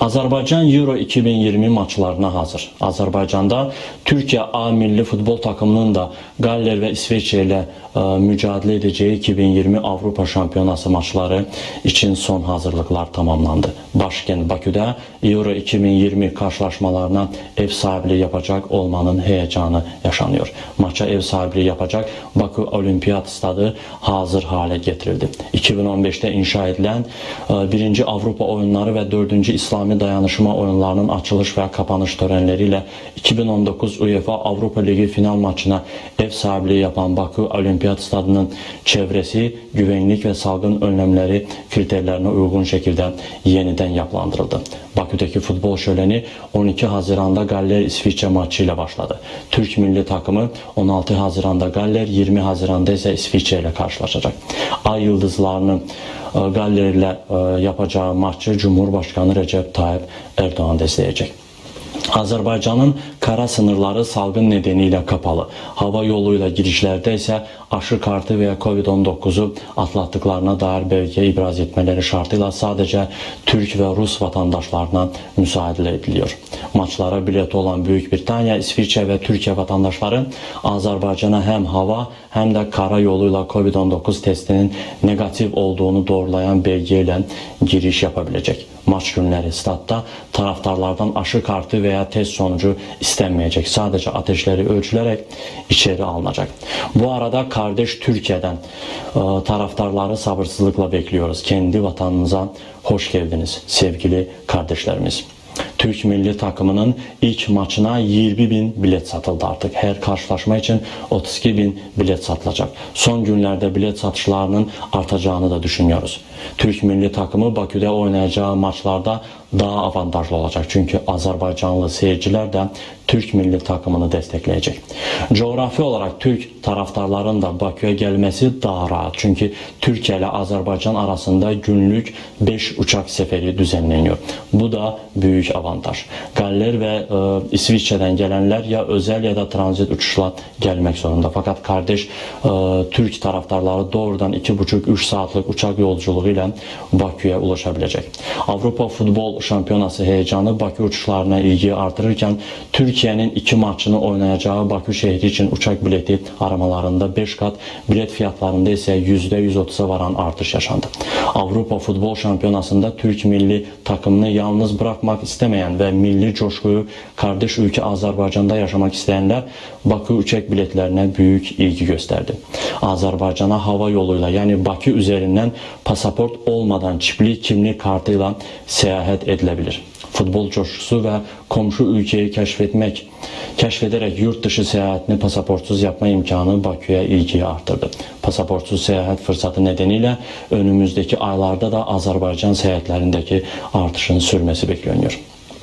Azərbaycan Euro 2020 maçlarına hazır. Azərbaycanda Türkiyə A milli futbol takımının da Galler və İsveçrə ilə e, mücadilə edəcəyi 2020 Avropa Şampiyonası maçları için son hazırlıklar tamamlandı. Başkent Baküdə Euro 2020 karşılaşmalarına ev sahibliği yapacak olmanın heyecanı yaşanıyor. Maça ev sahibliği yapacak Bakü Olimpiyat Stadı hazır hale getirildi. 2015'te inşa edilen 1. Avrupa Oyunları ve 4. İslami Dayanışma Oyunlarının açılış ve kapanış törenleriyle 2019 UEFA Avrupa Ligi final maçına ev sahibliği yapan Bakü Olimpiyat Stadı'nın çevresi güvenlik ve salgın önlemleri kriterlerine uygun şekilde yeniden yapılandırıldı. Bakü'deki futbol şöleni 12 Haziran'da Galler İsviçre maçıyla başladı. Türk milli takımı 16 Haziran'da Galler, 20 Haziran'da ise İsviçre ile karşılaşacak. Ay yıldızlarının e, Galler ile e, yapacağı maçı Cumhurbaşkanı Recep Tayyip Erdoğan destekleyecek. Azerbaycan'ın kara sınırları salgın nedeniyle kapalı. Hava yoluyla girişlerde ise aşı kartı veya Covid-19'u atlattıklarına dair belge ibraz etmeleri şartıyla sadece Türk ve Rus vatandaşlarına müsaade ediliyor. Maçlara bilet olan Büyük Britanya, İsviçre ve Türkiye vatandaşları Azerbaycan'a hem hava hem de kara yoluyla Covid-19 testinin negatif olduğunu doğrulayan belgeyle giriş yapabilecek. Maç günleri statta taraftarlardan aşı kartı veya test sonucu istenmeyecek. Sadece ateşleri ölçülerek içeri alınacak. Bu arada kardeş Türkiye'den e, taraftarları sabırsızlıkla bekliyoruz. Kendi vatanınıza hoş geldiniz sevgili kardeşlerimiz. Türk milli takımının ilk maçına 20 bin bilet satıldı artık. Her karşılaşma için 32 bin bilet satılacak. Son günlerde bilet satışlarının artacağını da düşünüyoruz. Türk milli takımı Bakü'de oynayacağı maçlarda daha avantajlı olacak. Çünkü Azerbaycanlı seyirciler de Türk milli takımını destekleyecek. Coğrafi olarak Türk taraftarların da Bakü'ye gelmesi daha rahat. Çünkü Türkiye ile Azerbaycan arasında günlük 5 uçak seferi düzenleniyor. Bu da büyük avantaj. Galler ve e, İsviçre'den gelenler ya özel ya da transit uçuşla gelmek zorunda. Fakat kardeş e, Türk taraftarları doğrudan 2,5-3 saatlik uçak yolculuğuyla Bakü'ye ulaşabilecek. Avrupa Şampiyonası heyecanı Bakü uçuşlarına ilgi artırırken Türkiye'nin iki maçını oynayacağı Bakü şehri için uçak bileti aramalarında 5 kat, bilet fiyatlarında ise %130'a varan artış yaşandı. Avrupa Futbol Şampiyonası'nda Türk milli takımını yalnız bırakmak istemeyen ve milli coşkuyu kardeş ülke Azerbaycan'da yaşamak isteyenler Bakü uçak biletlerine büyük ilgi gösterdi. Azerbaycan'a hava yoluyla yani Bakü üzerinden pasaport olmadan çipli kimlik kartıyla seyahat edilebilir. Futbol coşkusu ve komşu ülkeyi keşfetmek, keşfederek yurt dışı seyahatini pasaportsuz yapma imkanı Bakü'ye ilgiyi arttırdı. Pasaportsuz seyahat fırsatı nedeniyle önümüzdeki aylarda da Azerbaycan seyahatlerindeki artışın sürmesi bekleniyor.